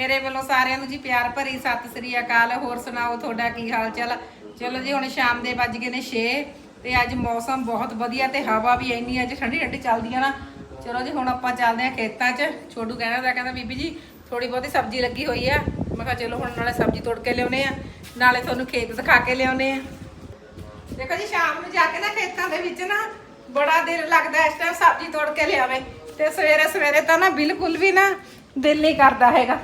ਮੇਰੇ ਵੱਲੋਂ ਸਾਰਿਆਂ ਨੂੰ ਜੀ ਪਿਆਰ ਭਰੀ ਸਤਿ ਸ੍ਰੀ ਅਕਾਲ। ਹੋਰ ਸੁਣਾਓ, ਤੁਹਾਡਾ ਕੀ ਹਾਲ ਚਾਲ ਚਲੋ ਜੀ, ਹੁਣ ਸ਼ਾਮ ਦੇ ਵੱਜ ਗਏ ਨੇ 6 ਤੇ ਅੱਜ ਮੌਸਮ ਬਹੁਤ ਵਧੀਆ ਤੇ ਹਵਾ ਵੀ ਇੰਨੀ ਅੱਜ ਠੰਡੀ ਠੰਡੀ ਚੱਲਦੀ ਆ ਨਾ। ਚਲੋ ਜੀ, ਹੁਣ ਆਪਾਂ ਚੱਲਦੇ ਆ ਖੇਤਾਂ 'ਚ। ਛੋਟੂ ਕਹਿੰਦਾ ਤਾਂ ਕਹਿੰਦਾ, ਬੀਬੀ ਜੀ ਥੋੜੀ ਬਹੁਤੀ ਸਬਜ਼ੀ ਲੱਗੀ ਹੋਈ ਆ। ਮੈਂ ਕਿਹਾ, ਚਲੋ, ਹੁਣ ਨਾਲੇ ਸਬਜ਼ੀ ਤੋੜ ਕੇ ਲਿਆਉਨੇ ਆ। ਨਾਲੇ ਤੁਹਾਨੂੰ ਖੇਤ ਦਿਖਾ ਕੇ ਲਿਆਉਨੇ ਆ। ਦੇਖੋ ਜੀ, ਸ਼ਾਮ ਨੂੰ ਜਾ ਕੇ ਨਾ ਖੇਤਾਂ ਦੇ ਵਿੱਚ ਨਾ ਬੜਾ ਦਿਲ ਲੱਗਦਾ ਇਸ ਟਾਈਮ ਸਬਜ਼ੀ ਤੋੜ ਕੇ ਲਿਆਵੇ। ਤੇ ਸਵੇਰੇ ਸਵੇਰੇ ਤਾਂ ਨਾ ਬਿਲਕੁਲ ਵੀ ਨਾ ਦਿਲ ਨਹੀਂ ਕਰਦਾ ਹੈਗਾ।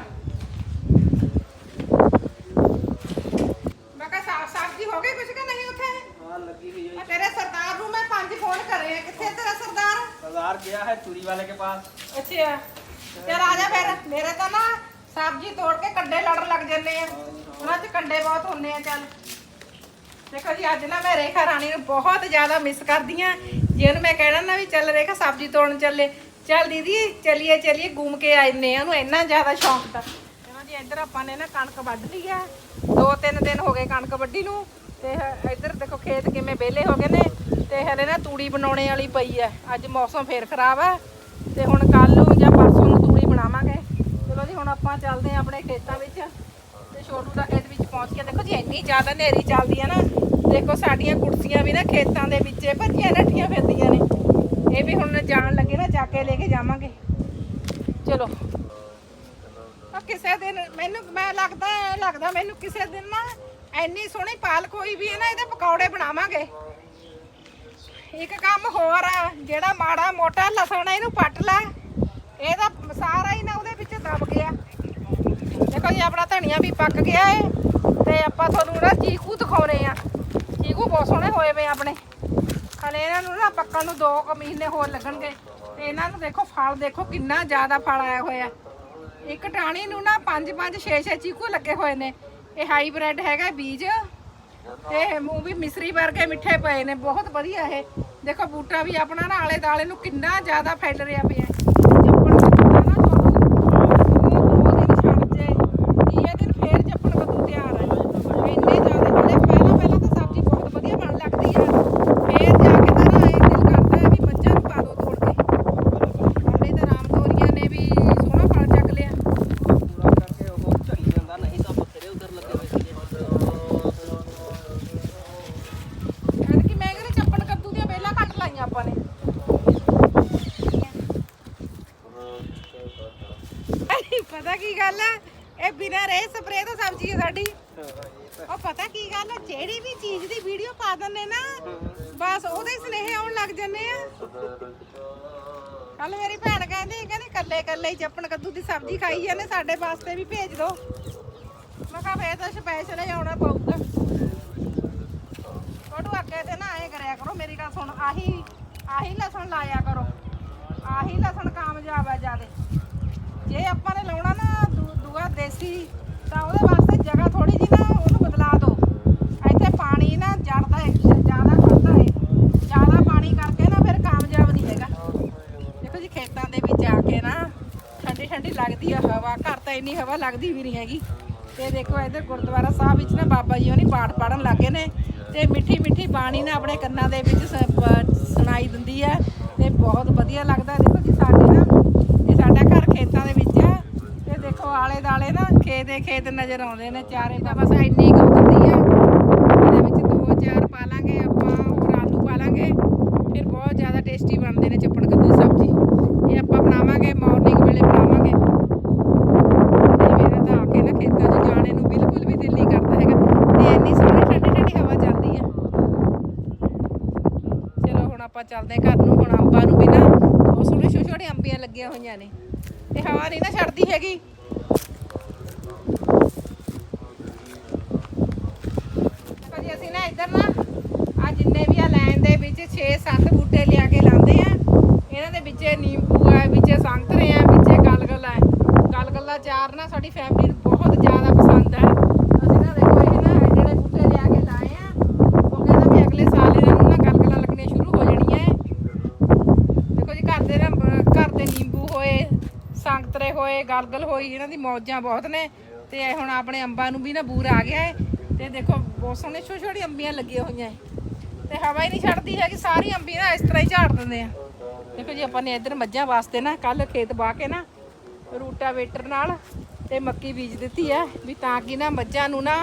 ਨੂੰ ਮੈਂ ਪੰਜ ਫੋਨ ਕਰੇ ਆ ਕਿੱਥੇ ਤੇਰਾ ਸਰਦਾਰ बाजार गया है चूड़ी वाले के पास ਅੱਛਾ ਚਲ ਆ ਜਾ ਫਿਰ ਮੇਰੇ ਤਾਂ ਨਾ ਸਬਜ਼ੀ ਤੋੜ ਕੇ ਕੰਡੇ ਲੜ ਲੱਗ ਜੰਨੇ ਆ ਉਹਨਾਂ 'ਚ ਕੰਡੇ ਬਹੁਤ ਹੁੰਨੇ ਆ ਚੱਲ ਦੇਖੋ ਜੀ ਅੱਜ ਨਾ ਮੈਂ ਰੇਖਾ ਰਾਣੀ ਨੂੰ ਬਹੁਤ ਜ਼ਿਆਦਾ ਮਿਸ ਕਰਦੀ ਆ ਜੇ ਉਹਨੂੰ ਮੈਂ ਕਹਿਣਾ ਨਾ ਵੀ ਚੱਲ ਰੇਖਾ ਸਬਜ਼ੀ ਤੋੜਨ ਚੱਲੇ ਚੱਲ ਦੀਦੀ ਚਲਿਏ ਚਲਿਏ ਘੁੰਮ ਕੇ ਆਇਨੇ ਆ ਉਹਨੂੰ ਇੰਨਾ ਜ਼ਿਆਦਾ ਸ਼ੌਂਕ ਦਾ ਚਲੋ ਜੀ ਇੱਧਰ ਆਪਾਂ ਨੇ ਨਾ ਕਣਕ ਵੱਢ ਲਈ ਆ ਦੋ ਤਿੰਨ ਦਿਨ ਹੋ ਗਏ ਕਣਕ ਵੱਢੀ ਨੂੰ ਤੇ ਹ- ਇੱਧਰ ਦੇਖੋ ਖੇਤ ਕਿਵੇਂ ਵਿਹਲੇ ਹੋ ਗਏ ਨੇ ਤੇ ਹਲੇ ਨਾ ਤੂੜੀ ਬਣਾਉਣੇ ਵਾਲੀ ਪਈ ਆ ਅੱਜ ਮੌਸਮ ਫੇਰ ਖਰਾਬ ਆ ਤੇ ਹੁਣ ਕੱਲ ਨੂੰ ਜਾਂ ਪਰਸੋਂ ਨੂੰ ਤੂੜੀ ਬਣਾਵਾਂਗੇ। ਚਲੋ ਜੀ, ਹੁਣ ਆਪਾਂ ਚੱਲਦੇ ਆ ਆਪਣੇ ਖੇਤਾਂ ਵਿੱਚ। ਤੇ ਛੋਟੂ ਦਾ ਖੇਤ ਵਿੱਚ ਪਹੁੰਚ ਕੇ ਦੇਖੋ ਜੀ, ਇੰਨੀ ਜ਼ਿਆਦਾ ਹਨੇਰੀ ਚੱਲਦੀ ਆ ਨਾ। ਦੇਖੋ, ਸਾਡੀਆਂ ਕੁਰਸੀਆਂ ਵੀ ਨਾ ਖੇਤਾਂ ਦੇ ਵਿੱਚ ਭੱਜੀਆਂ ਨੱਠੀਆਂ ਫਿਰਦੀਆਂ ਨੇ। ਇਹ ਵੀ ਹੁਣ ਜਾਣ ਲੱਗੇ ਨਾ, ਜਾ ਕੇ ਲੈ ਕੇ ਜਾਵਾਂਗੇ। ਚਲੋ। ਕਿਸੇ ਦਿਨ ਮੈਨੂੰ, ਮੈਂ ਲੱਗਦਾ ਲੱਗਦਾ ਮੈਨੂੰ ਕਿਸੇ ਦਿਨ ਨਾ ਐਨੀ ਸੋਹਣੀ ਪਾਲਕ ਹੋਈ ਵੀ ਹੈ ਨਾ, ਇਹਦੇ ਪਕੌੜੇ ਬਣਾਵਾਂਗੇ। ਇੱਕ ਕੰਮ ਹੋਰ ਆ ਜਿਹੜਾ ਮਾੜਾ ਮੋਟਾ ਲਸਣ ਆ, ਇਹਨੂੰ ਪੱਟ ਲੈ। ਇਹਦਾ ਸਾਰਾ ਹੀ ਨਾ ਉਹਦੇ ਵਿੱਚ ਦਬ ਗਿਆ। ਦੇਖੋ ਜੀ ਆਪਣਾ ਧਨੀਆ ਵੀ ਪੱਕ ਗਿਆ ਏ ਤੇ ਆਪਾਂ ਤੁਹਾਨੂੰ ਨਾ ਚੀਕੂ ਦਿਖਾਉਣੇ ਆ। ਚੀਕੂ ਬਹੁਤ ਸੋਹਣੇ ਹੋਏ ਵੇ ਆਪਣੇ। ਹਲੇ ਇਹਨਾਂ ਨੂੰ ਨਾ ਪੱਕਣ ਨੂੰ 2 ਕੁ ਮਹੀਨੇ ਹੋਰ ਲੱਗਣਗੇ। ਤੇ ਇਹਨਾਂ ਨੂੰ ਦੇਖੋ ਫਲ ਦੇਖੋ ਕਿੰਨਾ ਜ਼ਿਆਦਾ ਫਲ ਆਇਆ ਹੋਇਆ। ਇੱਕ ਟਾਹਣੀ ਨੂੰ ਨਾ 5 5 6 6 ਚੀਕੂ ਲੱਗੇ ਹੋਏ ਨੇ। ਇਹ ਹਾਈਬ੍ਰਿਡ ਹੈਗਾ ਬੀਜ। ਤੇ ਮੂੰਹ ਵੀ ਮਿਸਰੀ ਵਰਗੇ ਮਿੱਠੇ ਪਏ ਨੇ। ਬਹੁਤ ਵਧੀਆ ਇਹ। ਦੇਖੋ ਬੂਟਾ ਵੀ ਆਪਣਾ ਨਾ ਆਲੇ ਦਾਲੇ ਨੂੰ ਕਿੰਨਾ ਜ਼ਿਆਦਾ ਫੈਲ ਰਿਹਾ ਪਿਆ ਪਤਾ ਕੀ ਗੱਲ ਹੈ ਇਹ ਬਿਨਾਂ ਰੇ ਸਪਰੇ ਤੋਂ ਸਬਜ਼ੀ ਹੈ ਸਾਡੀ। ਉਹ ਪਤਾ ਕੀ ਗੱਲ ਹੈ ਜਿਹੜੀ ਵੀ ਚੀਜ਼ ਦੀ ਵੀਡੀਓ ਪਾ ਦਿੰਨੇ ਨਾ, ਬਸ ਉਹਦੇ ਹੀ ਸੁਨੇਹੇ ਆਉਣ ਲੱਗ ਜੰਨੇ ਆ। ਕੱਲ ਮੇਰੀ ਭੈਣ ਕਹਿੰਦੀ ਕਹਿੰਦੀ ਕੱਲੇ ਕੱਲੇ ਹੀ ਚੱਪਣ ਕੱਦੂ ਦੀ ਸਬਜ਼ੀ ਖਾਈ ਜਾਂਦੇ, ਸਾਡੇ ਵਾਸਤੇ ਵੀ ਭੇਜ ਦਿਓ ਮੈਂ ਕਿਹਾ ਫੇਰ ਤਾਂ ਸਪੈਸ਼ਲ ਹੀ ਆਉਣਾ ਪਊਗਾ। ਕੋਟੂ ਅੱਗੇ ਤੇ ਨਾ ਐ ਕਰਿਆ ਕਰੋ, ਮੇਰੀ ਗੱਲ ਸੁਣ, ਆਹੀ ਆਹੀ ਲਸਣ ਲਾਇਆ ਕਰੋ। ਆਹੀ ਲਸਣ ਕਾਮਯਾਬ ਆ ਜਿਆਦੇ। ਜੇ ਆਪਾਂ ਨੇ ਲਾਉਣਾ ਨਾ ਦੂ- ਦੂਆ ਦੇਸੀ, ਤਾਂ ਉਹਦੇ ਵਾਸਤੇ ਜਗ੍ਹਾ ਥੋੜੀ ਜੀ ਨਾ ਉਹਨੂੰ ਬਦਲਾ ਦਿਓ। ਇੱਥੇ ਪਾਣੀ ਨਾ ਜੜਦਾ ਹੈ ਜ਼ਿਆਦਾ ਖੜਦਾ ਹੈ। ਜ਼ਿਆਦਾ ਪਾਣੀ ਕਰਕੇ ਨਾ ਫਿਰ ਕਾਮਯਾਬ ਨਹੀਂ ਹੈਗਾ। ਦੇਖੋ ਜੀ, ਖੇਤਾਂ ਦੇ ਵਿੱਚ ਆ ਕੇ ਨਾ ਠੰਡੀ ਠੰਡੀ ਲੱਗਦੀ ਆ ਹਵਾ। ਘਰ ਤਾਂ ਇੰਨੀ ਹਵਾ ਲੱਗਦੀ ਵੀ ਨਹੀਂ ਹੈਗੀ। ਤੇ ਦੇਖੋ, ਇੱਧਰ ਗੁਰਦੁਆਰਾ ਸਾਹਿਬ ਵਿੱਚ ਨਾ ਬਾਬਾ ਜੀ ਉਹਨੀ ਪਾਠ ਪੜਨ ਲੱਗੇ ਨੇ। ਤੇ ਮਿੱਠੀ ਮਿੱਠੀ ਬਾਣੀ ਨਾ ਆਪਣੇ ਕੰਨਾਂ ਦੇ ਵਿੱਚ ਸ- ਪ- ਸੁਣਾਈ ਦਿੰਦੀ ਹੈ। ਤੇ ਬਹੁਤ ਵਧੀਆ ਲੱਗਦਾ ਦੇਖੋ ਜੀ ਸਾਡੇ ਨਾ ਇਹ ਸਾਡਾ ਘਰ ਖੇਤਾਂ ਦੇ ਵਿੱਚ ਆ ਤੇ ਦੇਖੋ ਆਲੇ ਦਾਲੇ ਨਾ ਖੇਤ ਦੇ ਖੇਤ ਨਜ਼ਰ ਆਉਂਦੇ ਨੇ, ਚਾਰੇ ਤਾਂ ਬਸ ਇੰਨੀ ਕੁ ਹੁੰਦੀ ਆ। ਇਹਦੇ ਵਿੱਚ ਦੋ ਚਾਰ ਪਾ ਲਾਂਗੇ, ਆਪਾਂ ਹੋਰ ਆਲੂ ਪਾ ਲਾਂਗੇ। ਫਿਰ ਬਹੁਤ ਜ਼ਿਆਦਾ ਟੇਸਟੀ ਬਣਦੇ ਨੇ ਚੱਪਣ ਕੱਦੂ ਦੀ ਸਬਜ਼ੀ। ਇਹ ਆਪਾਂ ਬਣਾਵਾਂਗੇ ਮਾਰਨਿੰਗ ਵੇਲੇ ਬਣਾਵਾਂਗੇ। ਤੇ ਮੇਰਾ ਤਾਂ ਆ ਕੇ ਨਾ ਖੇਤਾਂ 'ਚ ਜਾਣੇ ਨੂੰ ਬਿਲਕੁਲ ਵੀ ਦਿਲ ਨਹੀਂ ਕਰਦਾ ਹੈਗਾ। ਤੇ ਇੰਨੀ ਸੋਹਣੀ ਠੰਡੀ ਠੰਡੀ ਹਵਾ ਚੱਲਦੀ ਆ। ਚਲੋ ਹੁਣ ਆਪਾਂ ਚੱਲਦੇ ਘਰ ਨੂੰ, ਹੁਣ ਅੰਬਾਂ ਨੂੰ ਵੀ ਨਾ, ਬਹੁਤ ਸੋਹਣੇ ਛੋਟੇ ਛੋਟੇ ਅੰਬੀਆਂ ਲੱਗੀਆਂ ਹੋਈਆਂ ਨੇ। ਤੇ ਹਵਾ ਨਹੀਂ ਨਾ ਛੱਡਦੀ ਹੈਗੀ ਦੇਖੋ ਜੀ ਅਸੀਂ ਨਾ ਇੱਧਰ ਨਾ ਆ ਜਿੰਨੇ ਵੀ ਆ ਲਾਈਨ ਦੇ ਵਿੱਚ 6-7 ਬੂਟੇ ਲਿਆ ਕੇ ਲਾਉਂਦੇ ਆ, ਇਹਨਾਂ ਦੇ ਵਿੱਚ ਨਿੰਬੂ ਆ, ਵਿੱਚ ਸੰਤਰੇ ਆ, ਵਿੱਚ ਗਲਗਲ ਹੈ ਗਲਗਲ ਚਾਰ ਨਾ ਸਾਡੀ ਫੈਮਿਲੀ ਨੂੰ ਬਹੁਤ ਜ਼ਿਆਦਾ ਪਸੰਦ ਹੈ ਅਸੀਂ ਨਾ ਦੇਖੋ ਇਹ ਨਾ ਐਡੇ ਬੂਟੇ ਲਿਆ ਕੇ ਲਾਏ ਆ, ਉਹ ਕਹਿੰਦਾ ਵੀ ਅਗਲੇ ਸਾਲ ਇਹਨਾਂ ਨੂੰ ਨਾ ਗਲਗਲਾਂ ਲੱਗਣੀਆਂ ਸ਼ੁਰੂ ਹੋ ਜਾਣੀਆਂ ਦੇਖੋ ਜੀ, ਘਰ ਦੇ ਨਾ, ਘਰ ਦੇ ਨਿੰਬੂ ਹੋਏ, ਸੰਤਰੇ ਹੋਏ, ਗਲਗਲ ਹੋਈ, ਇਹਨਾਂ ਦੀ ਮੌਜਾਂ ਬਹੁਤ ਨੇ। ਤੇ ਹੁਣ ਆਪਣੇ ਅੰਬਾਂ ਨੂੰ ਵੀ ਨਾ ਬੂਰ ਆ ਗਿਆ ਹੈ ਤੇ ਦੇਖੋ, ਬਹੁਤ ਸੋਹਣੇ ਛੋਟੇ ਛੋਟੇ ਅੰਬੀਆਂ ਲੱਗੀਆਂ ਹੋਈਆਂ ਹੈ ਤੇ ਹਵਾ ਹੀ ਨਹੀਂ ਛੱਡਦੀ ਹੈਗੀ, ਸਾਰੀ ਅੰਬੀ ਨਾ ਇਸ ਤਰ੍ਹਾਂ ਹੀ ਝਾੜ ਦਿੰਦੇ ਆ। ਦੇਖੋ ਜੀ, ਆਪਾਂ ਨੇ ਇੱਧਰ ਮੱਝਾਂ ਵਾਸਤੇ ਨਾ ਕੱਲ ਖੇਤ ਵਾਹ ਕੇ ਨਾ ਰੂਟਾਵੇਟਰ ਨਾਲ ਤੇ ਮੱਕੀ ਬੀਜ ਦਿੱਤੀ ਹੈ ਵੀ ਤਾਂ ਕਿ ਨਾ ਮੱਝਾਂ ਨੂੰ ਨਾ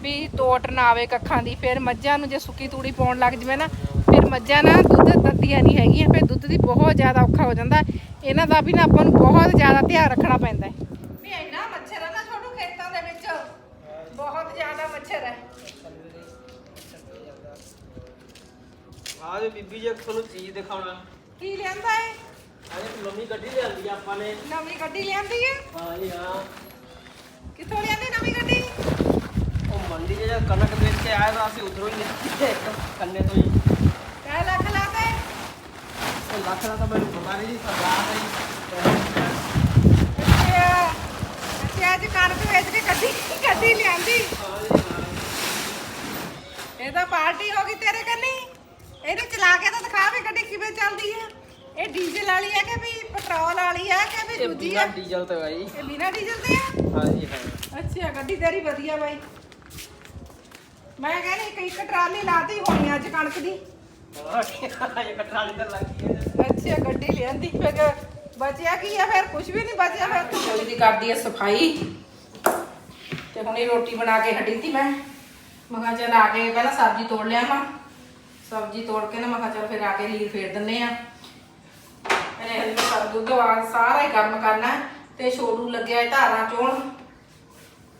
ਵੀ ਤੋਟ ਨਾ ਆਵੇ ਕੱਖਾਂ ਦੀ, ਫਿਰ ਮੱਝਾਂ ਨੂੰ ਜੇ ਸੁੱਕੀ ਤੂੜੀ ਪਾਉਣ ਲੱਗ ਜਵੇ ਨਾ, ਫਿਰ ਮੱਝਾਂ ਨਾ ਦੁੱਧ ਦਿੱਤੀਆਂ ਨਹੀਂ ਹੈਗੀਆਂ, ਫਿਰ ਦੁੱਧ ਦੀ ਬਹੁਤ ਜ਼ਿਆਦਾ ਔਖਾ ਹੋ ਜਾਂਦਾ। ਇਹਨਾਂ ਦਾ ਵੀ ਨਾ ਆਪਾਂ ਨੂੰ ਬਹੁਤ ਜ਼ਿਆਦਾ ਧਿਆਨ ਰੱਖਣਾ ਪੈਂਦਾ ਹੈ। ਵੀ ਇੰਨਾ ਮੱਛਰ ਹੈ ਨਾ ਛੋਟੂ ਖੇਤਾਂ ਦੇ ਵਿੱਚ, ਬਹੁਤ ਜ਼ਿਆਦਾ ਮੱਛਰ ਹੈ। ਆਹ ਜੇ ਬੀਬੀ ਜੇ ਤੁਹਾਨੂੰ ਚੀਜ਼ ਦਿਖਾਉਣਾ। ਕੀ ਲਿਆਂਦਾ ਆਹ ਜੇ ਨਵੀਂ ਗੱਡੀ ਲਿਆਂਦੀ ਆ ਆਪਾਂ ਨੇ। ਨਵੀਂ ਗੱਡੀ ਲਿਆਂਦੀ ਹੈ ਹਾਂ ਜੀ ਹਾਂ। ਕਿੱਥੋਂ ਲਿਆਂਦੀ ਨਵੀਂ ਗੱਡੀ? ਉਹ ਮੰਡੀ ਜਦ ਕਣਕ ਵੇਚ ਕੇ ਆਇਆ ਤਾਂ ਅਸੀਂ ਉਧਰੋਂ ਹੀ ਲਿਆਂਦੀ ਕੰਨੇ ਤੋਂ ਹੀ। ਕੈ ਲੱਖ ਲਾਤੇ? ਉਹ ਲੱਖ ਦਾ ਤਾਂ ਮੈਨੂੰ ਪਤਾ ਨਹੀਂ ਜੀ ਸਰਦਾਰ ਹੀ। ਅੱਛਾ। ਅੱਛਾ ਅੱਜ ਕਣਕ ਵੇਚ ਕੇ ਗੱਡੀ ਗੱਡੀ ਲਿਆਂਦੀ? ਜੀ ਇਹ ਤਾਂ ਪਾਰਟੀ ਹੋ ਗਈ ਤੇਰੇ ਕੰਨੀ। ਇਹਨੂੰ ਚਲਾ ਕੇ ਤਾਂ ਦਿਖਾ ਵੀ ਗੱਡੀ ਕਿਵੇਂ ਚੱਲਦੀ ਹੈ ਇਹ ਡੀਜ਼ਲ ਵਾਲੀ ਹੈ ਕਿ ਵੀ ਪੈਟਰੋਲ ਵਾਲੀ ਹੈ ਕਿ ਵੀ ਇਹ ਦੂਜੀ ਬਿਨਾ ਹੈ ਡੀਜ਼ਲ ਤੇ ਆਈ ਇਹ ਬਿਨਾ ਡੀਜ਼ਲ ਤੇ ਹੈ ਹਾਂ ਜੀ ਹਾਂ ਅੱਛਾ ਗੱਡੀ ਤੇਰੀ ਵਧੀਆ ਬਾਈ। ਮੈਂ ਕਹਿੰਦੀ ਇੱਕ ਇੱਕ ਟਰਾਲੀ ਲਾਤੀ ਹੋਣੀ ਅੱਜ ਕਣਕ ਦੀ। ਹਾਂ ਇਹ ਕਟਰਾਲੀ ਤੇ ਲੱਗੀ ਹੈ ਅੱਛਾ ਗੱਡੀ ਲਿਆਂਦੀ ਫਿਰ ਬਚਿਆ ਕੀ ਆ? ਫਿਰ ਕੁਝ ਵੀ ਨਹੀਂ ਬਚਿਆ ਫਿਰ ਚਲੀ ਦੀ ਕਰਦੀ ਹੈ ਸਫ਼ਾਈ। ਤੇ ਹੁਣੇ ਰੋਟੀ ਬਣਾ ਕੇ ਹਟੀ ਸੀ ਮੈਂ। ਮੈਂ ਕਿਹਾ ਚੱਲ ਆ ਕੇ ਪਹਿਲਾਂ ਸਬਜ਼ੀ ਤੋੜ ਲਿਆ ਮਾਂ ਸਬਜ਼ੀ ਤੋੜ ਕੇ ਨਾ ਮੈਂ ਕਿਹਾ ਚੱਲ ਫਿਰ ਆ ਕੇ ਲੀਰ ਫੇਰ ਦਿੰਨੇ ਆ। ਇਹਨੇ ਹਲੇ ਸਰ ਦੁੱਧ ਆ ਸਾਰਾ ਹੀ ਗਰਮ ਕਰਨਾ ਤੇ ਛੋੜੂ ਲੱਗਿਆ ਇਹ ਧਾਰਾਂ ਚੋਣ।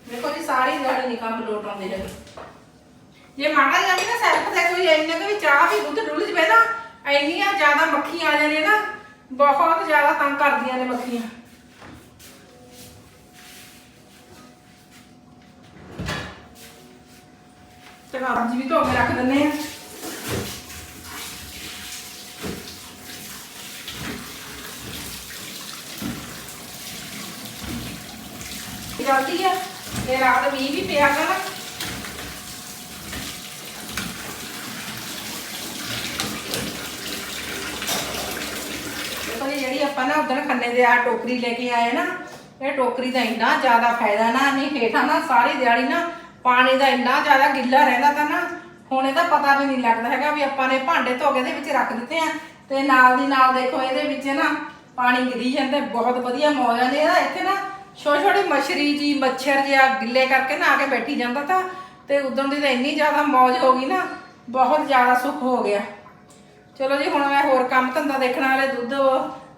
ਦੇਖੋ ਜੀ, ਸਾਰੀ ਦਿਹਾੜੀ ਨਹੀਂ ਕੰਮ ਲੋਟ ਆਉਂਦੇ ਹੈਗੇ। ਜੇ ਮਾੜਾ ਜਿਹਾ ਨਾ ਸੈਲਫ ਤੇ ਕੋਈ ਇੰਨੇ ਕੁ ਵੀ ਚਾਹ ਵੀ ਦੁੱਧ ਡੁੱਲ ਜਵੇ ਨਾ, ਇੰਨੀਆਂ ਜ਼ਿਆਦਾ ਮੱਖੀਆਂ ਆ ਜਾਂਦੀਆਂ ਨਾ, ਬਹੁਤ ਜ਼ਿਆਦਾ ਤੰਗ ਕਰਦੀਆਂ ਨੇ ਮੱਖੀਆਂ। ਚਲੋ ਸਬਜ਼ੀ ਵੀ ਧੋ ਕੇ ਰੱਖ ਦਿੰਨੇ ਆ। ਜਲਦੀ ਆ, ਤੇ ਰਾਤ ਮੀਂਹ ਵੀ ਪਿਆ ਗਾ ਨਾ। ਜਿਹੜੀ ਆਪਾਂ ਨਾ ਉਧਰ ਖੰਨੇ ਦੇ ਆ ਟੋਕਰੀ ਲੈ ਕੇ ਆਏ ਨਾ, ਇਹ ਟੋਕਰੀ ਦਾ ਇੰਨਾ ਜ਼ਿਆਦਾ ਫਾਇਦਾ ਨਾ, ਨਹੀਂ ਹੇਠਾਂ ਨਾ ਸਾਰੀ ਦਿਹਾੜੀ ਨਾ ਪਾਣੀ ਦਾ ਇੰਨਾ ਜ਼ਿਆਦਾ ਗਿੱਲਾ ਰਹਿੰਦਾ ਤਾਂ ਨਾ, ਹੁਣ ਇਹਦਾ ਪਤਾ ਵੀ ਨਹੀਂ ਲੱਗਦਾ ਹੈਗਾ ਵੀ ਆਪਾਂ ਨੇ ਭਾਂਡੇ ਧੋ ਕੇ ਇਹਦੇ ਵਿੱਚ ਰੱਖ ਦਿੱਤੇ ਆ, ਤੇ ਨਾਲ ਦੀ ਨਾਲ ਦੇਖੋ ਇਹਦੇ ਵਿੱਚ ਨਾ ਪਾਣੀ ਗਿਰੀ ਜਾਂਦਾ, ਬਹੁਤ ਵਧੀਆ ਮੌਜ ਆਉਂਦੀ ਇਹਦਾ, ਇੱਥੇ ਨਾ ਛੋਟੇ ਛੋਟੇ ਮਛਰੀ ਜੀ, ਮੱਛਰ ਜਿਹਾ ਗਿੱਲੇ ਕਰਕੇ ਨਾ ਆ ਕੇ ਬੈਠੀ ਜਾਂਦਾ ਤਾਂ, ਤੇ ਉਦੋਂ ਦੀ ਤਾਂ ਇੰਨੀ ਜ਼ਿਆਦਾ ਮੌਜ ਹੋ ਗਈ ਨਾ, ਬਹੁਤ ਜ਼ਿਆਦਾ ਸੁੱਖ ਹੋ ਗਿਆ। ਚਲੋ ਜੀ, ਹੁਣ ਮੈਂ ਹੋਰ ਕੰਮ ਧੰਦਾ ਦੇਖਣ ਵਾਲੇ ਦੁੱਧ,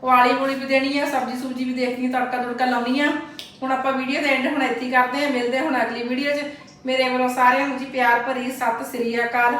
ਵਾਲੀ ਬੁਲੀ ਵੀ ਦੇਣੀ ਆ, ਸਬਜੀ ਸੁਬਜ਼ੀ ਵੀ ਦੇਖਣੀ ਆ ਤੜਕਾ ਤੁੜਕਾ ਲਾਉਣੀ ਆ। ਹੁਣ ਆਪਾਂ ਵੀਡੀਓ ਦੇ ਐਂਡ ਹੁਣ ਇੱਥੇ ਕਰਦੇ ਆ, ਮਿਲਦੇ ਹੁਣ ਅਗਲੀ ਵੀਡੀਓ 'ਚ। ਮੇਰੇ ਵੱਲੋਂ ਸਾਰਿਆਂ ਨੂੰ ਜੀ ਪਿਆਰ ਭਰੀ ਸਤਿ ਸ੍ਰੀ ਅਕਾਲ।